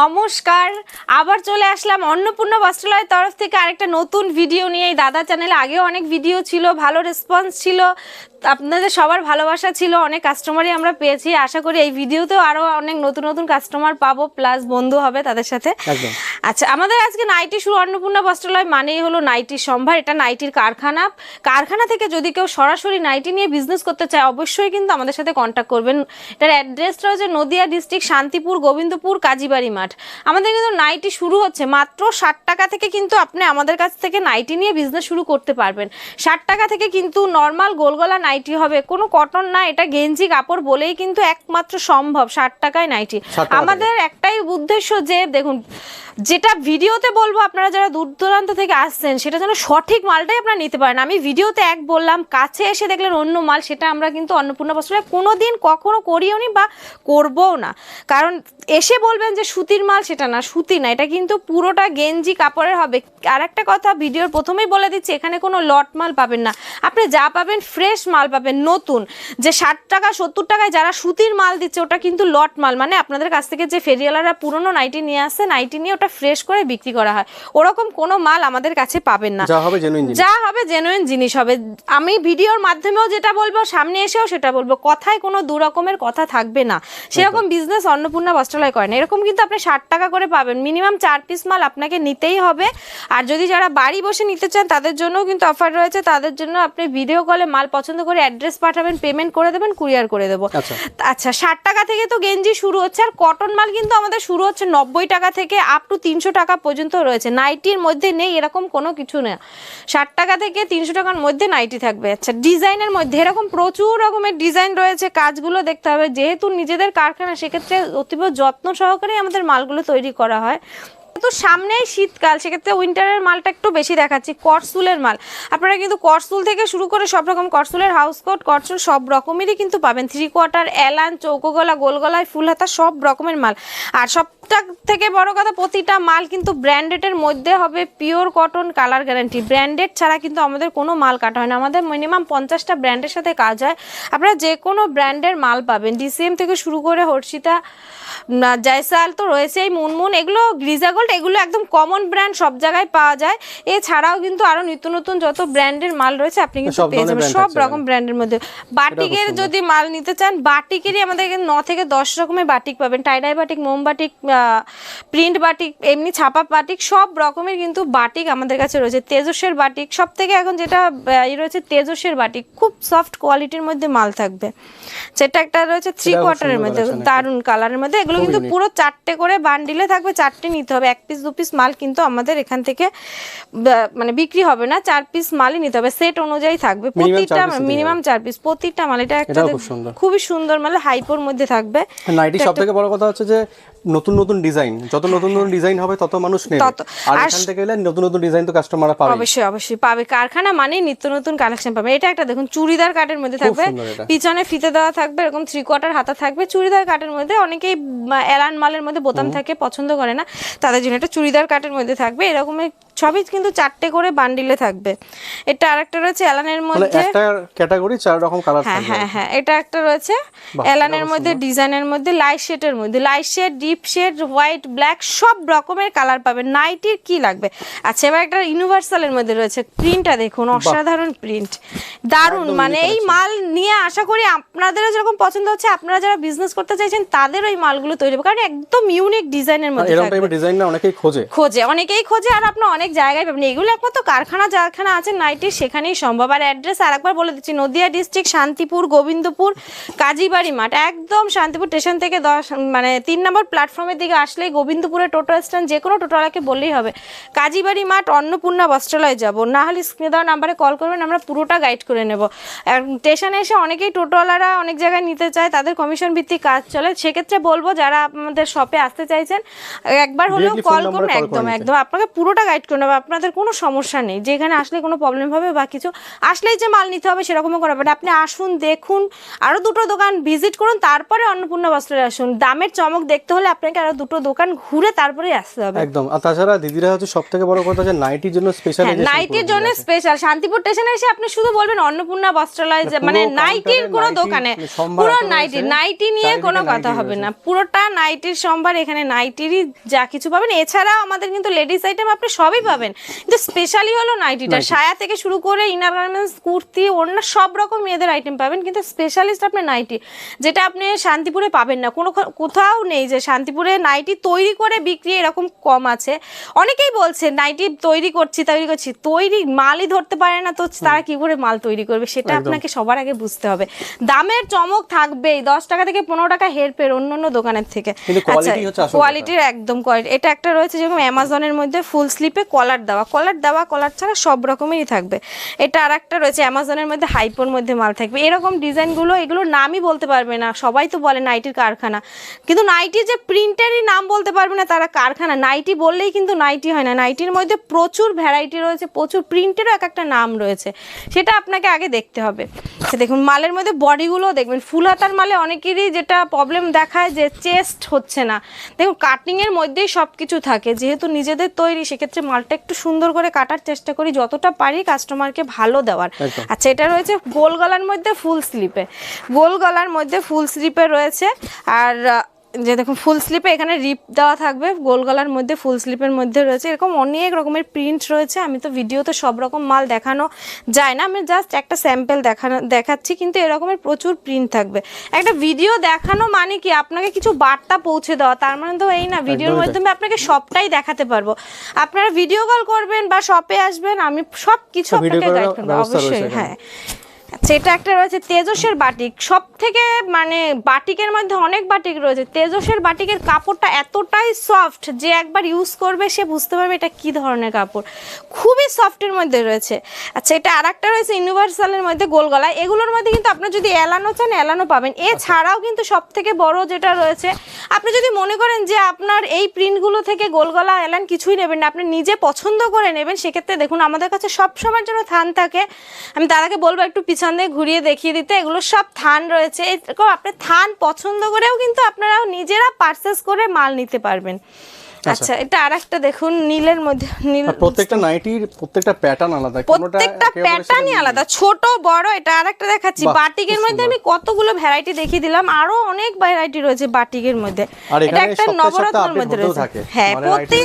নমস্কার। আবার চলে আসলাম অন্নপূর্ণা বস্ত্রালয়ের তরফ থেকে আরেকটা নতুন ভিডিও নিয়ে। এই দাদা চ্যানেলে আগেও অনেক ভিডিও ছিল, ভালো রেসপন্স ছিল। আপনাদের সবার ভালোবাসা ছিল অনেক কাস্টমারই আমরা পেয়েছি। আশা করি এই ভিডিওতেও আরও অনেক নতুন নতুন কাস্টমার পাবো প্লাস বন্ধু হবে তাদের সাথে। আচ্ছা আমাদের আজকে নাইটি শুরু অন্নপূর্ণা বস্ত্রালয় মানেই হলো নাইটির সম্ভার। এটা নাইটির কারখানা। কারখানা থেকে যদি কেউ সরাসরি নাইটি নিয়ে বিজনেস করতে চায় অবশ্যই কিন্তু আমাদের সাথে কন্ট্যাক্ট করবেন। এটার অ্যাড্রেসটা হচ্ছে নদিয়া ডিস্ট্রিক্ট শান্তিপুর গোবিন্দপুর কাজীবাড়ি মাঠ। আমাদের কিন্তু নাইটি শুরু হচ্ছে মাত্র ষাট টাকা থেকে কিন্তু আপনি আমাদের কাছ থেকে নাইটি নিয়ে বিজনেস শুরু করতে পারবেন। ষাট টাকা থেকে কিন্তু নর্মাল গোলগলা নাইটি হবে। কোনো কটন না এটা গেঞ্জি কাপড় বলেই কিন্তু একমাত্র সম্ভব ষাট টাকায় নাইটি। 60 টাকা থেকে। আমাদের একটাই উদ্দেশ্য যে দেখুন যেটা ভিডিওতে বলব আপনারা যারা দূর দূরান্ত থেকে আসছেন সেটা যেন সঠিক মালটাই আপনারা নিতে পারেন। আমি ভিডিওতে এক বললাম কাছে এসে দেখলেন অন্য মাল সেটা আমরা কিন্তু অন্নপূর্ণা বস্ত্রালয় কোনো দিন কখনো করিও নি বা করবও না। কারণ এসে বলবেন যে সুতির মাল সেটা না সুতি না এটা কিন্তু পুরোটা গেঞ্জি কাপড়ের হবে। আর একটা কথা ভিডিওর প্রথমেই বলে দিচ্ছি এখানে কোনো লট মাল পাবেন না। আপনি যা পাবেন ফ্রেশ মাল পাবেন নতুন। যে ষাট টাকা সত্তর টাকায় যারা সুতির মাল দিচ্ছে ওটা কিন্তু লট মাল। মানে আপনাদের কাছ থেকে যে ফেরিওয়ালারা পুরনো নাইটি নিয়ে আসছে নাইটি নিয়ে ওটা ফ্রেশ করে বিক্রি করা হয়। ওরকম কোনো মাল আমাদের কাছে পাবেন না। যা হবে জেনুইন জিনিস। হবে আমি ভিডিওর মাধ্যমেও যেটা বলব সামনে এসেও সেটা বলব। কথায় কোনো দু রকমের কথা থাকবে না। সেরকম বিজনেস অন্নপূর্ণা বস্ত্রালয় করেন। এরকম কিন্তু আপনি ষাট টাকা করে পাবেন। মিনিমাম চার পিস মাল আপনাকে নিতেই হবে। আর যদি যারা বাড়ি বসে নিতে চান তাদের জন্যও কিন্তু অফার রয়েছে। তাদের জন্য আপনি ভিডিও কলে মাল পছন্দ করে অ্যাড্রেস পাঠাবেন পেমেন্ট করে দেবেন কুরিয়ার করে দেবো। আচ্ছা। আচ্ছা ষাট টাকা থেকে তো গেঞ্জি শুরু হচ্ছে আর কটন মাল কিন্তু আমাদের শুরু হচ্ছে নব্বই টাকা থেকে আপ টু তিনশো টাকা পর্যন্ত রয়েছে। নাইটির মধ্যে নেই এরকম কোনো কিছু না। ষাট টাকা থেকে তিনশো টাকার মধ্যে নাইটি থাকবে। আচ্ছা ডিজাইনের মধ্যে এরকম প্রচুর রকমের ডিজাইন রয়েছে কাজগুলো দেখতে হবে। যেহেতু নিজেদের কারখানা সেক্ষেত্রে অতীব যত্ন সহকারে আমাদের মালগুলো তৈরি করা হয়। তো সামনেই শীতকাল, সেক্ষেত্রে উইন্টারের মালটা একটু বেশি দেখাচ্ছি, করসুলের মাল। আপনারা কিন্তু করসুল থেকে শুরু করে সব রকম করসুলের হাউস কোট করসুল সব রকমেরই কিন্তু পাবেন। থ্রি কোয়ার্টার এলান চৌকো গলা গোল গলায় ফুল হাতা সব রকমের মাল। আর সবটা থেকে বড় কথা, প্রতিটা মাল কিন্তু ব্র্যান্ডেডের মধ্যে হবে pure cotton colour guarantee branded ছাড়া কিন্তু আমাদের কোনো মাল কাটা হয় না। আমাদের মিনিমাম পঞ্চাশটা ব্র্যান্ডের সাথে কাজ হয়। আপনারা যে কোনো ব্র্যান্ডের মাল পাবেন। ডিসিএম থেকে শুরু করে হর্ষিতা জয়সাল তো রয়েছেই, মুনমুন, এগুলো গ্রিজা গোল্ড এগুলো একদম কমন ব্র্যান্ড সব জায়গায় পাওয়া যায়। এছাড়াও কিন্তু আরও নিত্য নতুন যত ব্র্যান্ডের মাল রয়েছে আপনি কিন্তু পেয়ে যাবেন সব রকম ব্র্যান্ডের মধ্যে। বাটিকের যদি মাল নিতে চান বাটিকেরই আমাদের ন থেকে দশ রকমের বাটিক পাবেন। টাইডাই বাটিক মোম বাটিক প্রিন্ট বাটিক এমনি ছাপা বাটিক সব রকমের কিন্তু বাটিক আমাদের কাছে রয়েছে। তেজসের বাটিক সব থেকে এখন যেটা রয়েছে তেজসের বাটিক। খুব সফট কোয়ালিটির মধ্যে মাল থাকবে। সেটা একটা রয়েছে থ্রি কোয়ার্টারের মধ্যে। দারুণ কালারের মধ্যে। এগুলো কিন্তু পুরো চারটে করে বান্ডিলে থাকবে চারটে নিতে হবে। এক পিস দু পিস মাল কিন্তু আমাদের এখান থেকে মানে বিক্রি হবে না চার পিস মালই নিতে হবে। সেট অনুযায়ী থাকবে। প্রতিটা মিনিমাম চার পিস প্রতিটা মাল এটা একটা খুব খুবই সুন্দর মানে হাইপোর মধ্যে থাকবে। নাইটি সব থেকে বড় কথা হচ্ছে যে নতুন নতুন ডিজাইন যত নতুন নতুন ডিজাইন হবে তত মানুষ নেবে। আর এখান থেকে গেলে নতুন নতুন ডিজাইন তো কাস্টমাররা পাবে অবশ্যই অবশ্যই পাবে। কারখানা মানে নিত্য নতুন কালেকশন পাবে। এটা একটা দেখুন চুড়িদার কাটের মধ্যে থাকবে। পিছনে ফিতে দেওয়া থাকবে এরকম থ্রি কোয়ার্টার হাতা থাকবে। চুড়িদার কাটের মধ্যে অনেকেই এলান মালের মধ্যে বোতাম থাকে পছন্দ করে না। তাদের জন্য এটা চুড়িদার কাটের মধ্যে থাকবে। এরকমের সবই কিন্তু চারটে করে বান্ডিলে থাকবে। এটা আরেকটা রয়েছে এলানের মধ্যে। একটা ক্যাটাগরি চার রকম কালার হ্যাঁ থাকবে। হ্যাঁ হ্যাঁ এটা একটা রয়েছে। এলানের মধ্যে ডিজাইনের মধ্যে লাইট শেডের মধ্যে light shade deep shade white black সব রকমের কালার পাবেন। নাইটির কি লাগবে? আচ্ছা এবার একটা ইউনিভার্সালের মধ্যে রয়েছে প্রিন্টটা দেখুন অসাধারণ প্রিন্ট। দারুণ একদম মানে এই মাল নিয়ে আশা করি আপনাদেরও যেরকম পছন্দ হচ্ছে আপনারা যারা বিজনেস করতে চাইছেন তাদেরও এই মালগুলো তৈরি হবে। কারণ একদম ইউনিক ডিজাইনের মধ্যে এরকম টাইপের ডিজাইন না অনেকেই খোঁজে। খোঁজে অনেকেই খোঁজে আর আপনার অনেক জায়গায় পাবেন এগুলো একমাত্র কারখানা যারখানা আছে নাইটির সেখানেই সম্ভব। আর অ্যাড্রেস আর একবার বলে দিচ্ছি নদিয়া ডিস্ট্রিক্ট শান্তিপুর গোবিন্দপুর কাজীবাড়ি মাঠ। একদম শান্তিপুর স্টেশন থেকে দশ মানে তিন নম্বর প্ল্যাটফর্মের দিকে আসলেই গোবিন্দপুরের টোটো স্ট্যান্ড যে কোনো টোটোওয়ালাকে বললেই হবে। কাজীবাড়ি মাঠ অন্নপূর্ণা বস্ত্রালয় যাব। না হলে স্ক্রিনে দেওয়া নাম্বারে কল করবেন আমরা পুরোটা গাইড করে নেব। স্টেশনে এসে অনেকেই টোটোওয়ালারা অনেক জায়গায় নিতে চায় তাদের কমিশন ভিত্তিক কাজ চলে। সেক্ষেত্রে বলব যারা আমাদের শপে আসতে চাইছেন একবার হলেও কল করুন একদম একদম। আপনাকে পুরোটা গাইড নেবে আপনাদের কোনো সমস্যা নেই। যেখানে আসলে কোনো প্রবলেম হবে বা কিছু আসলেই যে মাল নিতে হবে সেরকমও করা হবে আপনি আসুন দেখুন আরও দুটো দোকান ভিজিট করুন তারপরে অন্নপূর্ণা বস্ত্রালয় আসুন। দামের চমক দেখতে হলে আপনাকে আরও দুটো দোকান ঘুরে তারপরে আসতে হবে। একদম। আর তাছাড়া দিদিরা হচ্ছে সব থেকে বড় কথা যে নাইটির জন্য স্পেশাল হ্যাঁ নাইটির জন্য স্পেশাল শান্তিপুর স্টেশনে এসে আপনি শুধু বলবেন অন্নপূর্ণা বস্ত্রালয় যে মানে নাইটির কোনো দোকানে। পুরো নাইটি নাইটি নিয়ে কোনো কথা হবে না। পুরোটা নাইটির সম্ভার এখানে নাইটিরই যা কিছু পাবেন। এছাড়াও আমাদের কিন্তু লেডিস আইটেম আপনি সবই পাবেন। কিন্তু স্পেশালি হলো নাইটিটা সায়া থেকে শুরু করে ইনার গার্মেন্টস কুর্তি অন্য সব রকম মেয়েদের আইটেম পাবেন। কিন্তু স্পেশালিস্ট আপনি নাইটি যেটা আপনি শান্তিপুরে পাবেন না। কোনো কোথাও নেই যে শান্তিপুরে নাইটি তৈরি করে বিক্রি এরকম কম আছে। অনেকেই বলছে নাইটি তৈরি করছি তৈরি করছি। তৈরি মালই ধরতে পারে না। তো তারা কি করে মাল তৈরি করবে? সেটা আপনাকে সবার আগে বুঝতে হবে। দামের চমক থাকবেই। দশ টাকা থেকে পনেরো টাকা হেরফের অন্য অন্য দোকানের থেকে। আসল কোয়ালিটির একদম কোয়ালিটি এটা একটা রয়েছে যেরকম অ্যামাজনের মধ্যে ফুল স্লিপে কলার দেওয়া। কলার দেওয়া, কলার ছাড়া সব রকমেরই থাকবে। এটা আর একটা রয়েছে, অ্যামাজনের মধ্যে হাইপোর মধ্যে মাল থাকবে। এরকম ডিজাইনগুলো, এগুলোর নামই বলতে পারবে না। সবাই তো বলে নাইটির কারখানা। কিন্তু নাইটির যে প্রিন্টেরই নাম বলতে পারবে না, তারা কারখানা। নাইটি বললেই কিন্তু নাইটি হয় না। নাইটির মধ্যে প্রচুর ভ্যারাইটি রয়েছে, প্রচুর প্রিন্টেরও এক একটা নাম রয়েছে। সেটা আপনাকে আগে দেখতে হবে। সে দেখুন মালের মধ্যে বডিগুলো দেখবেন ফুল হাতার মালে অনেকেরই যেটা প্রবলেম দেখায় যে চেস্ট হচ্ছে না। দেখুন কাটিংয়ের মধ্যেই সব কিছু থাকে যেহেতু নিজেদের তৈরি সেক্ষেত্রে মালটা একটু সুন্দর করে কাটার চেষ্টা করি যতটা পারি কাস্টমারকে ভালো দেওয়ার। আচ্ছা এটা রয়েছে গোল গলার মধ্যে ফুল স্লিপে গোল গলার মধ্যে ফুল স্লিপে রয়েছে আর যে দেখুন ফুল স্লিপে এখানে রিপ দেওয়া থাকবে গোল গলার মধ্যে ফুল স্লিপের মধ্যে রয়েছে। এরকম অনেক রকমের প্রিন্ট রয়েছে। আমি তো ভিডিওতে সব রকম মাল দেখানো যায় না। আমি জাস্ট একটা স্যাম্পেল দেখানো দেখাচ্ছি কিন্তু এরকমের প্রচুর প্রিন্ট থাকবে। একটা ভিডিও দেখানো মানে কি? আপনাকে কিছু বার্তা পৌঁছে দেওয়া। তার মানে তো এই না ভিডিওর মাধ্যমে আপনাকে সবটাই দেখাতে পারব। আপনারা ভিডিও কল করবেন বা শপে আসবেন আমি সব কিছু আপনাকে গাইড করব অবশ্যই হ্যাঁ। আচ্ছা এটা একটা রয়েছে তেজসের বাটিক। সব থেকে মানে বাটিকের মধ্যে অনেক বাটিক রয়েছে। তেজসের বাটিকের কাপড়টা এতটাই সফট যে একবার ইউজ করবে সে বুঝতে পারবে এটা কি ধরনের কাপড়। খুবই সফটের মধ্যে রয়েছে। আচ্ছা এটা আর একটা রয়েছে ইউনিভার্সালের মধ্যে গোলগলা এগুলোর মধ্যে কিন্তু আপনি যদি এলানো চান এলানো পাবেন। এছাড়াও কিন্তু সব থেকে বড় যেটা রয়েছে আপনি যদি মনে করেন যে আপনার এই প্রিন্টগুলো থেকে গোলগলা এলান কিছুই নেবেন না আপনি নিজে পছন্দ করে নেবেন সেক্ষেত্রে দেখুন আমাদের কাছে সব সময়ের জন্য থান থাকে। আমি দাদাকে বলব একটু পিছন দিয়ে ঘুরিয়ে দেখিয়ে দিতে এগুলো সব থান রয়েছে। এরকম আপনি থান পছন্দ করেও কিন্তু আপনারা নিজেরা পারচেস করে মাল নিতে পারবেন। আচ্ছা। এটা আর একটা দেখুন নীলের মধ্যে নীল প্রত্যেকটা নাইটির প্রত্যেকটা প্যাটার্ন আলাদা প্রত্যেকটা প্যাটার্নই আলাদা ছোট বড় এটা আরেকটা দেখাচ্ছি বাটিকের মধ্যে আমি কতগুলো ভ্যারাইটি দেখিয়ে দিলাম আরও অনেক ভ্যারাইটি রয়েছে বাটিকের মধ্যে। এটা একটা নবরত্নের মধ্যে রয়েছে। হ্যাঁ মানে প্রতি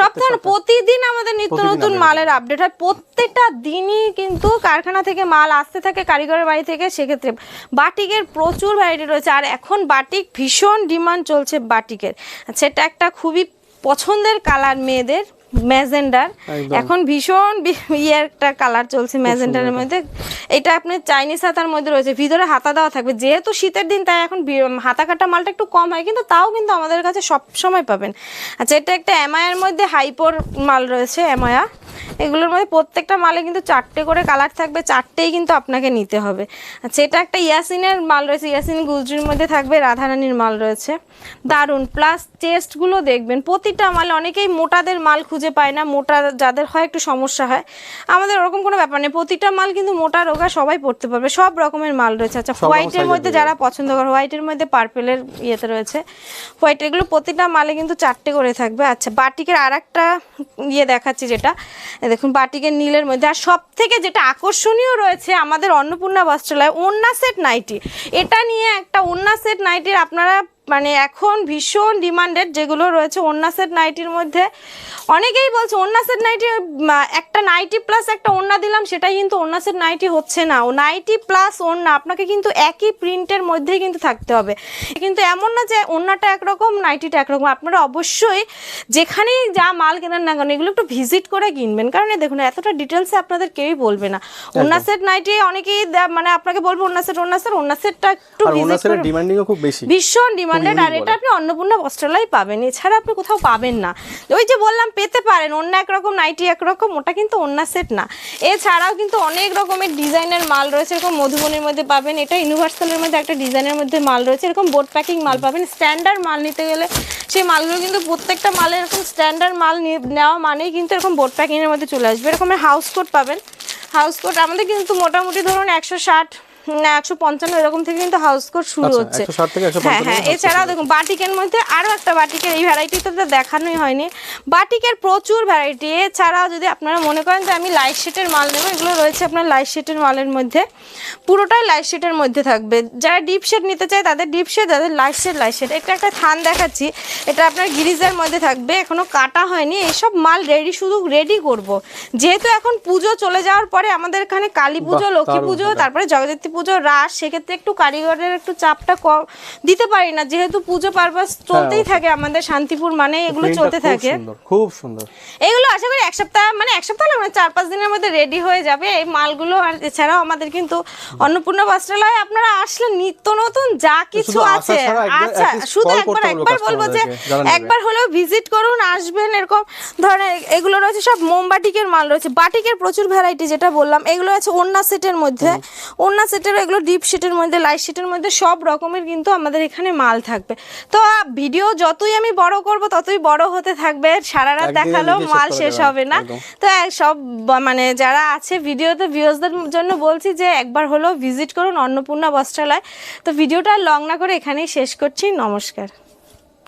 সপ্তাহে। প্রতিদিন আমাদের নিত্য নতুন মালের আপডেট হয়। প্রত্যেকটা দিনই কিন্তু কারখানা থেকে মাল আসতে থাকে, কারিগরের বাড়ি থেকে, সেক্ষেত্রে বাটিকের প্রচুর ভ্যারাইটি রয়েছে। আর এখন বাটিক ভীষণ ডিমান্ড চলছে বাটিকের। সেটা একটা খুবই পছন্দের কালার মেয়েদের। ম্যাজেন্ডার। এখন ভীষণ ইয়ে একটা কালার চলছে ম্যাজেন্ডারের মধ্যে। এটা আপনি চাইনিজ হাতার মধ্যে রয়েছে। ভিতরে হাতা দেওয়া থাকবে। যেহেতু শীতের দিন তাই এখন হাতা কাটা মালটা একটু কম হয় কিন্তু তাও কিন্তু আমাদের কাছে সব সময় পাবেন। আচ্ছা এটা একটা এমায়ার মধ্যে হাইপোর মাল রয়েছে এমায়া এগুলোর মধ্যে প্রত্যেকটা মালে কিন্তু চারটে করে কালার থাকবে চারটেই কিন্তু আপনাকে নিতে হবে। আচ্ছা এটা একটা ইয়াসিনের মাল রয়েছে। ইয়াসিন গুজরির মধ্যে থাকবে রাধারানীর মাল রয়েছে। দারুণ প্লাস চেস্টগুলো দেখবেন প্রতিটা মালে অনেকেই মোটাদের মাল খুঁজে পায় না মোটা যাদের হয় একটু সমস্যা হয়। আমাদের ওরকম কোনো ব্যাপার নেই। প্রতিটা মাল কিন্তু মোটা রোগা সবাই পড়তে পারবে। সব রকমের মাল রয়েছে। আচ্ছা হোয়াইটের মধ্যে যারা পছন্দ করে হোয়াইটের মধ্যে পার্পেলের ইয়েতে রয়েছে। হোয়াইট এগুলো প্রতিটা মালে কিন্তু চারটে করে থাকবে। আচ্ছা বাটিকের আর একটা ইয়ে দেখাচ্ছি যেটা। দেখুন বাটিকের নীলের মধ্যে। আর সব থেকে যেটা আকর্ষণীয় রয়েছে আমাদের অন্নপূর্ণা বস্ত্রালয় ওন্না সেট নাইটি। এটা নিয়ে একটা ওন্না সেট নাইটির আপনারা মানে এখন ভীষণ ডিমান্ডেড যেগুলো রয়েছে ওন্না সেট নাইটির মধ্যে। অনেকেই বলছে ওন্না সেট নাইটি একটা নাইটি প্লাস একটা ওন্না দিলাম সেটাই কিন্তু ওন্না সেট নাইটি হচ্ছে না। ও নাইটি প্লাস ওন্না আপনাকে কিন্তু একই প্রিন্টের মধ্যেই কিন্তু থাকতে হবে। কিন্তু এমন না যে ওন্নাটা একরকম নাইটিটা একরকম। আপনারা অবশ্যই যেখানেই যা মাল কেনার না কেন এগুলো একটু ভিজিট করে কিনবেন। কারণ দেখুন এতটা ডিটেলসে আপনাদের কেউই বলবে না। ওন্না সেট নাইটি অনেকেই মানে আপনাকে বলব ওন্না সেট ওন্না সেট ওন্না সেটটা একটু ডিমান্ডিংও খুব বেশি। ভীষণ ডিমান্ড ডিমান্ডেড আর এটা আপনি অন্নপূর্ণা বস্ত্রালয় পাবেন এছাড়া আপনি কোথাও পাবেন না। ওই যে বললাম পেতে পারেন অন্য একরকম নাইটি একরকম ওটা কিন্তু অন্য সেট না। এছাড়াও কিন্তু অনেক রকমের ডিজাইনের মাল রয়েছে এরকম মধুবনের মধ্যে পাবেন এটা ইউনিভার্সালের মধ্যে একটা ডিজাইনের মধ্যে মাল রয়েছে এরকম বোর্ড প্যাকিং মাল পাবেন। স্ট্যান্ডার্ড মাল নিতে গেলে সেই মালগুলো কিন্তু প্রত্যেকটা মালের এরকম স্ট্যান্ডার্ড মাল নেওয়া মানেই কিন্তু এরকম বোর্ড প্যাকিংয়ের মধ্যে চলে আসবে। এরকমের হাউস কোট পাবেন। হাউস কোট আমাদের কিন্তু মোটামুটি ধরুন একশো ষাট না একশো পঞ্চান্ন এরকম থেকে কিন্তু হাউস কোট শুরু আচ্ছা, হচ্ছে। 160 থেকে 155 হ্যাঁ হ্যাঁ এছাড়াও দেখুন বাটিকের মধ্যে আরও একটা বাটিকের এই ভ্যারাইটিটা তো দেখানোই হয়নি। বাটিকের প্রচুর ভ্যারাইটি এছাড়াও যদি আপনারা মনে করেন যে আমি লাইট শেটের মাল নেব এগুলো রয়েছে আপনার লাইট শেটের মালের মধ্যে। পুরোটাই লাইট শেটের মধ্যে থাকবে। যারা ডিপ শেড নিতে চায় তাদের ডিপ শেড যাদের লাইট শেড লাইট শেড এটা একটা থান দেখাচ্ছি এটা আপনার গিরিজের মধ্যে থাকবে এখনও কাটা হয়নি। এইসব মাল রেডি শুধু রেডি করব। যেহেতু এখন পুজো চলে যাওয়ার পরে আমাদের এখানে কালী পুজো লক্ষ্মী পুজো তারপরে জগদ্ধাত্রী পুজো রাস সেক্ষেত্রে একটু কারিগরের একটু চাপটা কম। দিতে পারি না যেহেতু পুজো পারপাস চলতেই থাকে আমাদের শান্তিপুর মানে এগুলো চলতে থাকে। খুব সুন্দর। এগুলো আশা করি এক সপ্তাহ মানে এক সপ্তাহ না মানে চার পাঁচ দিনের মধ্যে রেডি হয়ে যাবে। এই মালগুলো আর এছাড়াও আমাদের কিন্তু অন্নপূর্ণা বস্ত্রালয়ে আপনারা আসলে নিত্য নতুন যা কিছু আছে। আচ্ছা শুধু একবার একবার বলব যে। একবার হলেও ভিজিট করুন আসবেন এরকম ধরনের এগুলো রয়েছে সব মোমবাটিকের মাল রয়েছে। বাটিকের প্রচুর ভ্যারাইটি যেটা বললাম এগুলো আছে ওন্না সেটের মধ্যে। ওন্না সেটের এগুলো ডিপ সেটের মধ্যে লাইট সেটের মধ্যে সব রকমের কিন্তু আমাদের এখানে মাল থাকবে। তো ভিডিও যতই আমি বড় করব ততই বড় হতে থাকবে। সারা রাত দেখালেও মাল শেষ হবে না। তো সব মানে যারা আছে ভিডিওতে ভিউজদের জন্য বলছি যে একবার হলো ভিজিট করুন অন্নপূর্ণা বস্ত্রালয়। তো ভিডিওটা লং না করে এখানেই শেষ করছি। নমস্কার।